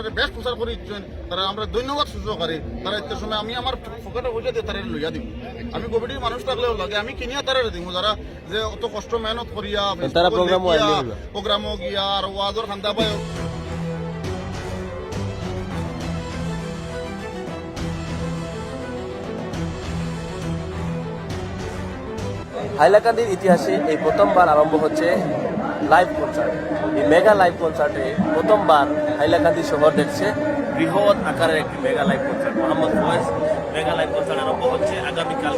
আপনারা বেশ প্রচার করে ইচ্ছেন তারা আমরা ধন্যবাদ সূচকারী তারা এতে সময় আমি আমার পকেটে পয়সা দিয়ে তারা লইয়া দিব। আমি কমিটির মানুষ থাকলেও লাগে আমি কিনিয়া তারা দিব যারা যে অত কষ্ট মেহনত করিয়া তারা হইল। প্রোগ্রামও গিয়া আর ওয়াজর খান্দা পায়। হাইলাকান্দির ইতিহাসে এই প্রথমবার আরম্ভ হচ্ছে লাইভ কনসার্ট এই মেগা লাইভ কনসার্টে প্রথমবার হাইলাকান্দি শহর দেখছে বৃহৎ আকারের একটি mega live concert Mohammad Faiz, mega live concert আরম্ভ হচ্ছে আগামীকাল।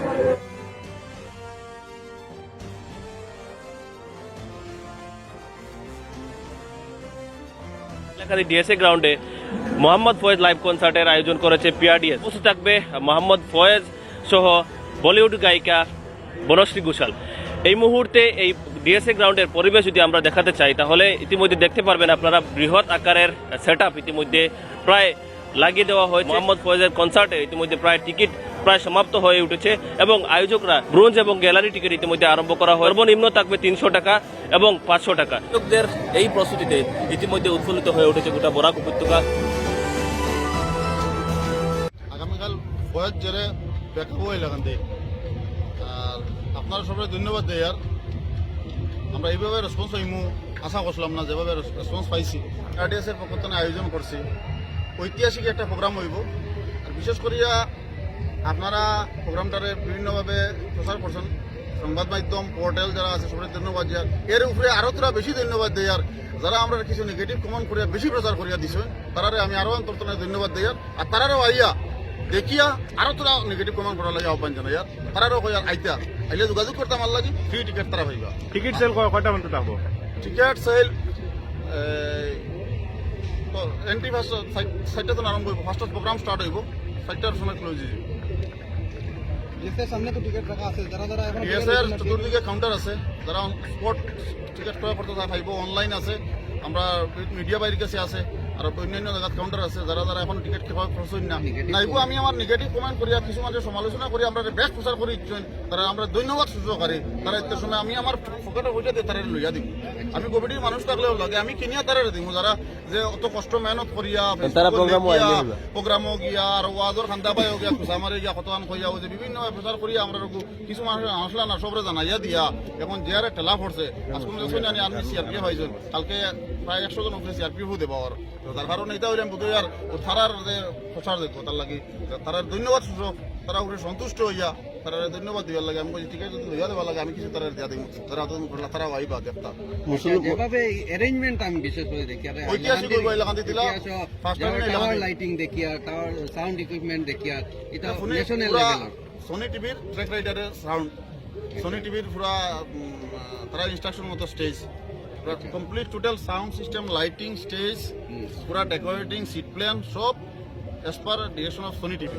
হাইলাকান্দি ডিএসএ গ্রাউন্ডে মোহাম্মদ ফয়েজ লাইভ কনসার্টের আয়োজন করেছে পিআরডিএস উপস্থিত থাকবে মোহাম্মদ ফয়েজ সহ বলিউড গায়িকা বনশ্রী ঘোষাল। এই মুহূর্তে এই ডিএসএ গ্রাউন্ডের পরিবেশ যদি আমরা দেখাতে চাই, তাহলে ইতিমধ্যে দেখতে পারবেন আপনারা বৃহৎ আকারের সেট ইতিমধ্যে প্রায় লাগিয়ে দেওয়া হয়েছে। মোহাম্মদ ফয়েজের কনসার্টে ইতিমধ্যে প্রায় টিকিট প্রায় সমাপ্ত হয়ে উঠেছে এবং আয়োজকরা ব্রোঞ্জ এবং গ্যালারি টিকিট ইতিমধ্যে আরম্ভ করা হয়। সর্বনিম্ন থাকবে তিনশো টাকা এবং পাঁচশো টাকা। আয়োজকদের এই প্রস্তুতিতে ইতিমধ্যে উৎফুল্লিত হয়ে উঠেছে গোটা বরাক উপত্যকা। আগামীকাল এখান থেকে আর আপনারা সবাই ধন্যবাদ দেয় আর। আমরা এইভাবে রেসপন্স হইমু, আশা করছিলাম না, যেভাবে রেসপন্স পাইছি। আরডিএস এর পক্ষ থেকে আয়োজন করছি। ঐতিহাসিক একটা প্রোগ্রাম হইব। আর বিশেষ করিয়া আপনারা প্রোগ্রামটারে বিভিন্নভাবে প্রচার করছেন। সংবাদ মাধ্যম পোর্টাল যারা আছে সবাই ধন্যবাদ দেয়ার এর উপরে আরও তোরা বেশি ধন্যবাদ দেয়ার যারা আমরা কিছু নেগেটিভ কমেন্ট করিয়া, বেশি প্রচার করিয়া দিছে, তারারে আমি আরও অন্তর্তনে ধন্যবাদ দেয়ার আর তারারও আইয়া দেখিয়া আরও তোরা নেগেটিভ কমেন্ট করার লাগে আহ্বান জানাই আর তারারও কই আর আইতা আইলে যোগাযোগ করতাম আমার লাগি ফ্রি টিকিট তারা পাইবা। টিকিট সেল কয়টা পর্যন্ত থাকব টিকেট সেল এন্ট্রি ফার্স্ট সাইটটা তো আরম্ভ হইব। ফার্স্ট প্রোগ্রাম স্টার্ট হইব। সাইটটার সময় ক্লোজ হয়ে যাবে। ডিএসএর সামনে তো টিকিট রাখা আছে। যারা যারা এখন ডিএসএর চতুর্দিকে কাউন্টার আছে। যারা স্পট টিকিট ক্রয় করতে পাইব অনলাইন আছে। আমরা মিডিয়া বাইরের কাছে আছে আর অন্যান্য জায়গাত কাউন্টার আছে যারা যারা এখন টিকিট ক্রয় করছেন না। নাইবো আমি আমার নেগেটিভ কমেন্ট করিয়া কিছু মাঝে সমালোচনা করি আমরা বেস্ট প্রচার করি তারা আমরা ধন্যবাদ সূচকারী তারা এতে সময় আমি আমার ফোকাটা পয়সা দিয়ে তারা লইয়া দিব। আমি কমিটির মানুষ থাকলেও লাগে আমি কিনিয়া তারা দিব যারা যে অত কষ্ট মেহনত করিয়া তারা হইল। প্রোগ্রামও গিয়া আর ওয়াজর খান্দা পাই গিয়া গিয়া কতক্ষণ যে বিভিন্ন প্রচার করিয়া আমরা কিছু মানুষ আসলা না সবরে জানাইয়া দিয়া। এখন যে আরে ঠেলা পড়ছে আজকে দেখছেন জানি আমি সিআরপিএফ হয়েছেন কালকে প্রায় একশো জন উপরে সিআরপিএফও দেবো আর তার কারণে এটা হইলাম বোধহয় আর ও থারার যে প্রচার দেখব তার লাগি ধন্যবাদ সূচক। তারা উপরে সন্তুষ্ট হইয়া। তারা ধন্যবাদ দিবার লাগে। আমি বলছি ঠিক আছে যদি লইয়া লাগে আমি কিছু তারা দিয়া দিব তারা অত করলা তারা আইবা দেখতা যেভাবে অ্যারেঞ্জমেন্ট আমি বিশেষ করে দেখি। আর ঐতিহাসিক হইব এলাকান দিলা। ফার্স্ট টাইম টাওয়ার লাইটিং দেখি আর টাওয়ার সাউন্ড ইকুইপমেন্ট দেখি আর। এটা ন্যাশনাল লেভেল সোনি টিভির ট্র্যাক রাইডারের সাউন্ড সোনি টিভির পুরা তারা ইনস্ট্রাকশন মতো স্টেজ পুরা complete total sound system lighting stage পুরা ডেকোরেটিং সিট প্ল্যান সব as per direction of Sony TV